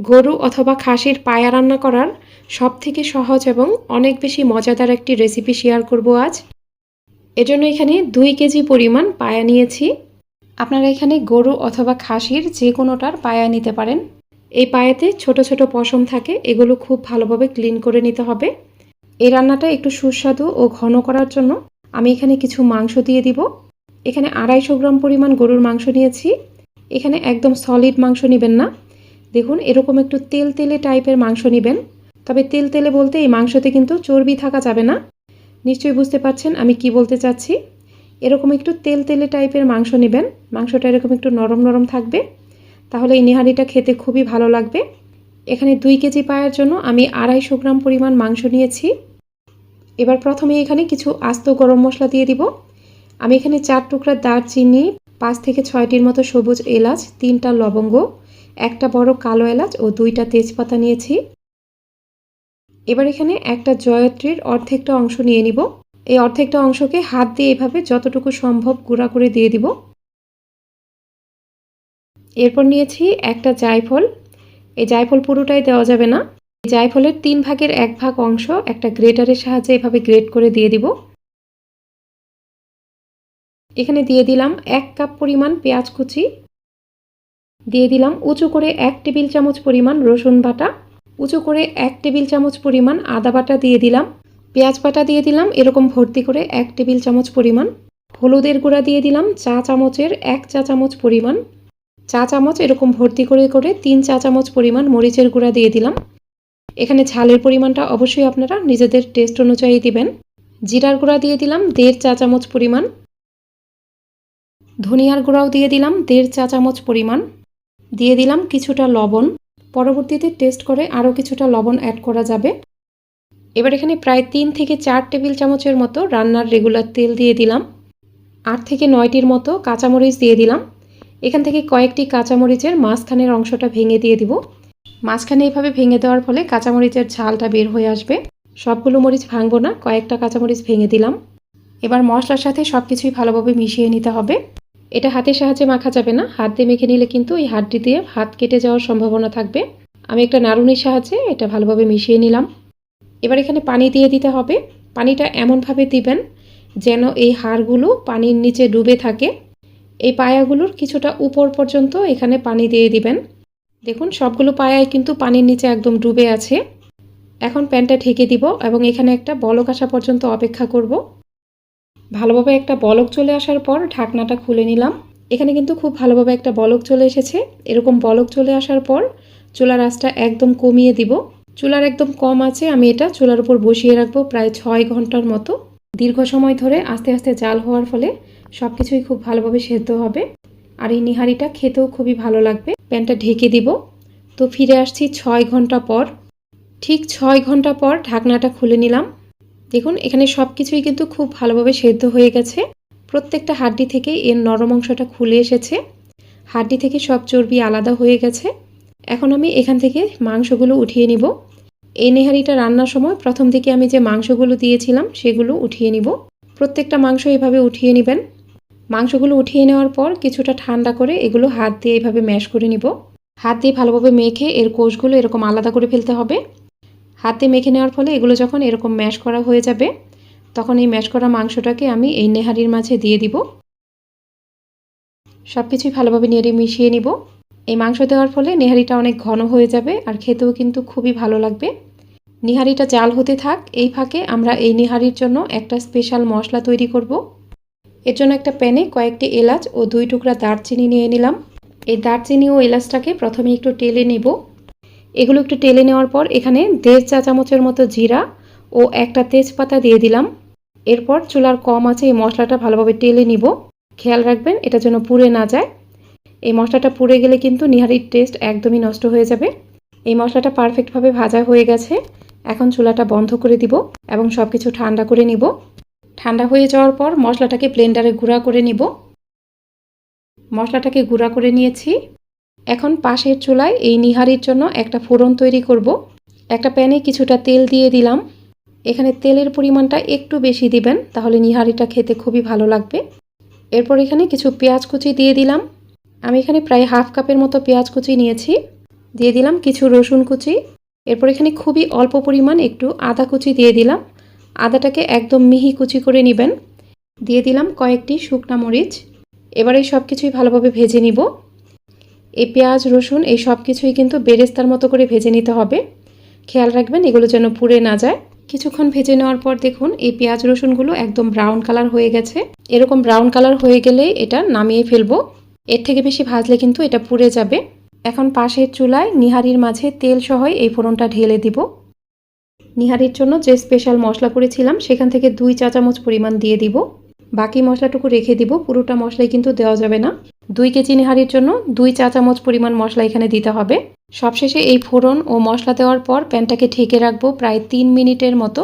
গরু অথবা খাসির পায়া রান্না করার সব থেকে সহজ এবং অনেক বেশি মজাদার একটি রেসিপি শেয়ার করব আজ। এজন্য এখানে দুই কেজি পরিমাণ পায়া নিয়েছি। আপনারা এখানে গরু অথবা খাসির যে কোনোটার পায়া নিতে পারেন। এই পায়াতে ছোট ছোট পশম থাকে, এগুলো খুব ভালোভাবে ক্লিন করে নিতে হবে। এই রান্নাটা একটু সুস্বাদু ও ঘন করার জন্য আমি এখানে কিছু মাংস দিয়ে দিব। এখানে আড়াইশো গ্রাম পরিমাণ গরুর মাংস নিয়েছি। এখানে একদম সলিড মাংস নেবেন না। দেখুন, এরকম একটু তেল তেলে টাইপের মাংস নেবেন। তবে তেল তেলে বলতে এই মাংসতে কিন্তু চর্বি থাকা যাবে না। নিশ্চয়ই বুঝতে পারছেন আমি কি বলতে চাচ্ছি? এরকম একটু তেল তেলে টাইপের মাংস নেবেন। মাংসটা এরকম একটু নরম নরম থাকবে। তাহলে এই নিহারিটা খেতে খুবই ভালো লাগবে। এখানে দুই কেজি পায়ের জন্য আমি আড়াইশো গ্রাম পরিমাণ মাংস নিয়েছি। এবার প্রথমে এখানে কিছু আস্ত গরম মশলা দিয়ে দিব। আমি এখানে চার টুকরা দারচিনি, পাঁচ থেকে ছয়টির মতো সবুজ এলাচ, তিনটা লবঙ্গ একটা বড় কালো এলাচ ও দুইটা তেজপাতা নিয়েছি। এবার এখানে একটা জয়ত্রীর অর্ধেকটা অংশ নিয়ে নিব। এই অর্ধেকটা অংশকে হাত দিয়ে এভাবে যতটুকু সম্ভব গুঁড়া করে দিয়ে দিব। এরপর নিয়েছি একটা জায়ফল। এই জায়ফল পুরোটাই দেওয়া যাবে না। এই জায়ফলের তিন ভাগের এক ভাগ অংশ একটা গ্রেটারের সাহায্যে এভাবে গ্রেট করে দিয়ে দিব। এখানে দিয়ে দিলাম এক কাপ পরিমাণ পেঁয়াজ কুচি। দিয়ে দিলাম উঁচু করে এক টেবিল চামচ পরিমাণ রসুন বাটা, উঁচু করে এক টেবিল চামচ পরিমাণ আদা বাটা দিয়ে দিলাম, পেঁয়াজ বাটা দিয়ে দিলাম, এরকম ভর্তি করে এক টেবিল চামচ পরিমাণ, হলুদের গুঁড়া দিয়ে দিলাম চা চামচের এক চা চামচ পরিমাণ, চা চামচ এরকম ভর্তি করে করে তিন চা চামচ পরিমাণ মরিচের গুঁড়া দিয়ে দিলাম। এখানে ঝালের পরিমাণটা অবশ্যই আপনারা নিজেদের টেস্ট অনুযায়ী দিবেন। জিরার গুঁড়া দিয়ে দিলাম দেড় চা চামচ পরিমাণ, ধনিয়ার গুঁড়াও দিয়ে দিলাম দেড় চা চামচ পরিমাণ দিয়ে দিলাম কিছুটা লবণ। পরবর্তীতে টেস্ট করে আরও কিছুটা লবণ অ্যাড করা যাবে। এবার এখানে প্রায় তিন থেকে চার টেবিল চামচের মতো রান্নার রেগুলার তেল দিয়ে দিলাম। আট থেকে নয়টির মতো কাঁচামরিচ দিয়ে দিলাম। এখান থেকে কয়েকটি কাঁচামরিচের মাঝখানের অংশটা ভেঙে দিয়ে দিব। মাঝখানে এভাবে ভেঙে দেওয়ার ফলে কাঁচামরিচের ঝালটা বের হয়ে আসবে। সবগুলো মরিচ ভাঙবো না, কয়েকটা কাঁচামরিচ ভেঙে দিলাম। এবার মশলার সাথে সব কিছুই ভালোভাবে মিশিয়ে নিতে হবে। এটা হাতের সাহায্যে মাখা যাবে না। হাত দিয়ে মেখে নিলে কিন্তু এই হাতটি দিয়ে হাত কেটে যাওয়ার সম্ভাবনা থাকবে। আমি একটা নাড়ুনির সাহায্যে এটা ভালোভাবে মিশিয়ে নিলাম। এবার এখানে পানি দিয়ে দিতে হবে। পানিটা এমনভাবে দিবেন যেন এই হাড়গুলো পানির নিচে ডুবে থাকে। এই পায়াগুলোর কিছুটা উপর পর্যন্ত এখানে পানি দিয়ে দিবেন। দেখুন, সবগুলো পায়ায় কিন্তু পানির নিচে একদম ডুবে আছে। এখন প্যানটা ঢেকে দিব এবং এখানে একটা বলক আসা পর্যন্ত অপেক্ষা করব। ভালোভাবে একটা বলক চলে আসার পর ঢাকনাটা খুলে নিলাম। এখানে কিন্তু খুব ভালোভাবে একটা বলক চলে এসেছে। এরকম বলক চলে আসার পর চুলার আঁচটা একদম কমিয়ে দিব। চুলার একদম কম আছে, আমি এটা চুলার উপর বসিয়ে রাখব প্রায় ছয় ঘণ্টার মতো। দীর্ঘ সময় ধরে আস্তে আস্তে জাল হওয়ার ফলে সব কিছুই খুব ভালোভাবে সেদ্ধ হবে। আর এই নিহারিটা খেতেও খুবই ভালো লাগবে। প্যানটা ঢেকে দিব। তো ফিরে আসছি ছয় ঘণ্টা পর। ঠিক ছয় ঘণ্টা পর ঢাকনাটা খুলে নিলাম। দেখুন, এখানে সব কিছুই কিন্তু খুব ভালোভাবে সেদ্ধ হয়ে গেছে। প্রত্যেকটা হাড্ডি থেকে এর নরম অংশটা খুলে এসেছে। হাড্ডি থেকে সব চর্বি আলাদা হয়ে গেছে। এখন আমি এখান থেকে মাংসগুলো উঠিয়ে নিব। এই নেহারিটা রান্নার সময় প্রথম দিকে আমি যে মাংসগুলো দিয়েছিলাম, সেগুলো উঠিয়ে নিব। প্রত্যেকটা মাংস এভাবে উঠিয়ে নেবেন। মাংসগুলো উঠিয়ে নেওয়ার পর কিছুটা ঠান্ডা করে এগুলো হাত দিয়ে এভাবে ম্যাশ করে নিব। হাত দিয়ে ভালোভাবে মেখে এর কোষগুলো এরকম আলাদা করে ফেলতে হবে। হাত মেখে নেওয়ার ফলে এগুলো যখন এরকম ম্যাশ করা হয়ে যাবে, তখন এই ম্যাশ করা মাংসটাকে আমি এই নেহারির মাঝে দিয়ে দিব। সব কিছুই ভালোভাবে নেড়ে মিশিয়ে নিব। এই মাংস দেওয়ার ফলে নেহারিটা অনেক ঘন হয়ে যাবে আর খেতেও কিন্তু খুবই ভালো লাগবে। নিহারিটা জাল হতে থাক, এই ফাঁকে আমরা এই নিহারির জন্য একটা স্পেশাল মশলা তৈরি করব। এর জন্য একটা প্যানে কয়েকটি এলাচ ও দুই টুকরা দারচিনি নিয়ে নিলাম। এই দারচিনি ও এলাচটাকে প্রথমে একটু টেলে নেব। এগুলো একটু টেলে নেওয়ার পর এখানে দেড় চা চামচের মতো জিরা ও একটা তেজপাতা দিয়ে দিলাম। এরপর চুলার কম আছে এই মশলাটা ভালোভাবে টেলে নিব। খেয়াল রাখবেন, এটা যেন পুড়ে না যায়। এই মশলাটা পুড়ে গেলে কিন্তু নিহারির টেস্ট একদমই নষ্ট হয়ে যাবে। এই মশলাটা পারফেক্টভাবে ভাজা হয়ে গেছে। এখন চুলাটা বন্ধ করে দিব এবং সব কিছু ঠান্ডা করে নিব। ঠান্ডা হয়ে যাওয়ার পর মশলাটাকে ব্লেন্ডারে গুঁড়া করে নিব। মশলাটাকে গুঁড়া করে নিয়েছি। এখন পাশের চুলায় এই নিহারির জন্য একটা ফোড়ন তৈরি করব। একটা প্যানে কিছুটা তেল দিয়ে দিলাম। এখানে তেলের পরিমাণটা একটু বেশি দিবেন, তাহলে নিহারিটা খেতে খুবই ভালো লাগবে। এরপর এখানে কিছু পেঁয়াজ কুচি দিয়ে দিলাম। আমি এখানে প্রায় হাফ কাপের মতো পেঁয়াজ কুচি নিয়েছি। দিয়ে দিলাম কিছু রসুন কুচি। এরপর এখানে খুবই অল্প পরিমাণ একটু আদা কুচি দিয়ে দিলাম। আদাটাকে একদম মিহি কুচি করে নেবেন। দিয়ে দিলাম কয়েকটি শুকনা মরিচ। এবারে সব কিছুই ভালোভাবে ভেজে নিব। এই পেঁয়াজ, রসুন, এই সব কিছুই কিন্তু বেরেস্তার মতো করে ভেজে নিতে হবে। খেয়াল রাখবেন, এগুলো যেন পুড়ে না যায়। কিছুক্ষণ ভেজে নেওয়ার পর দেখুন, এই পেঁয়াজ, রসুনগুলো একদম ব্রাউন কালার হয়ে গেছে। এরকম ব্রাউন কালার হয়ে গেলে এটা নামিয়ে ফেলব। এর থেকে বেশি ভাজলে কিন্তু এটা পুড়ে যাবে। এখন পাশের চুলায় নিহারির মাঝে তেল সহ এই ফোড়নটা ঢেলে দিব। নিহারির জন্য যে স্পেশাল মশলা করেছিলাম, সেখান থেকে দুই চা চামচ পরিমাণ দিয়ে দিব। বাকি মশলাটুকু রেখে দিব, পুরোটা মশলাই কিন্তু দেওয়া যাবে না। দুই কেজি নিহারির জন্য দুই চা চামচ পরিমাণ মশলা এখানে দিতে হবে। সবশেষে এই ফোড়ন ও মশলা দেওয়ার পর প্যানটাকে ঢেকে রাখব প্রায় তিন মিনিটের মতো।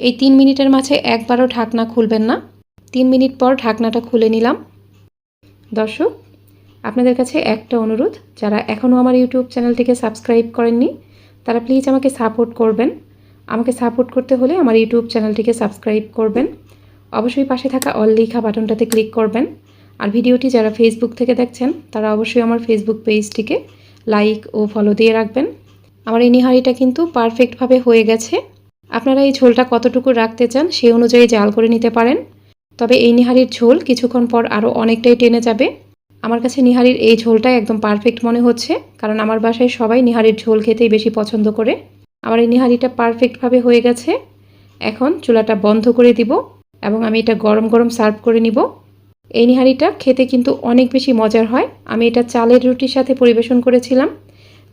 এই তিন মিনিটের মাঝে একবারও ঢাকনা খুলবেন না। তিন মিনিট পর ঢাকনাটা খুলে নিলাম। দর্শক, আপনাদের কাছে একটা অনুরোধ, যারা এখনও আমার ইউটিউব চ্যানেলটিকে সাবস্ক্রাইব করেননি, তারা প্লিজ আমাকে সাপোর্ট করবেন। আমাকে সাপোর্ট করতে হলে আমার ইউটিউব চ্যানেলটিকে সাবস্ক্রাইব করবেন। অবশ্যই পাশে থাকা অল লেখা বাটনটাতে ক্লিক করবেন। আর ভিডিওটি যারা ফেসবুক থেকে দেখছেন, তারা অবশ্যই আমার ফেসবুক পেজটিকে লাইক ও ফলো দিয়ে রাখবেন। আমার এই নিহারিটা কিন্তু পারফেক্টভাবে হয়ে গেছে। আপনারা এই ঝোলটা কতটুকু রাখতে চান সেই অনুযায়ী জাল করে নিতে পারেন। তবে এই নিহারির ঝোল কিছুক্ষণ পর আরও অনেকটাই টেনে যাবে। আমার কাছে নিহারির এই ঝোলটাই একদম পারফেক্ট মনে হচ্ছে, কারণ আমার বাসায় সবাই নিহারির ঝোল খেতেই বেশি পছন্দ করে। আমার এই নিহারিটা পারফেক্টভাবে হয়ে গেছে। এখন চুলাটা বন্ধ করে দিব এবং আমি এটা গরম গরম সার্ভ করে নিব। এই নিহারিটা খেতে কিন্তু অনেক বেশি মজার হয়। আমি এটা চালের রুটির সাথে পরিবেশন করেছিলাম।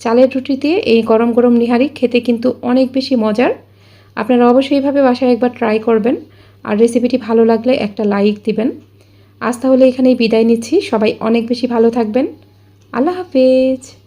চালের রুটি দিয়ে এই গরম গরম নিহারি খেতে কিন্তু অনেক বেশি মজার। আপনারা অবশ্যই এইভাবে বাসায় একবার ট্রাই করবেন। আর রেসিপিটি ভালো লাগলে একটা লাইক দিবেন। আজ তাহলে এখানেই বিদায় নিচ্ছি। সবাই অনেক বেশি ভালো থাকবেন। আল্লাহ হাফেজ।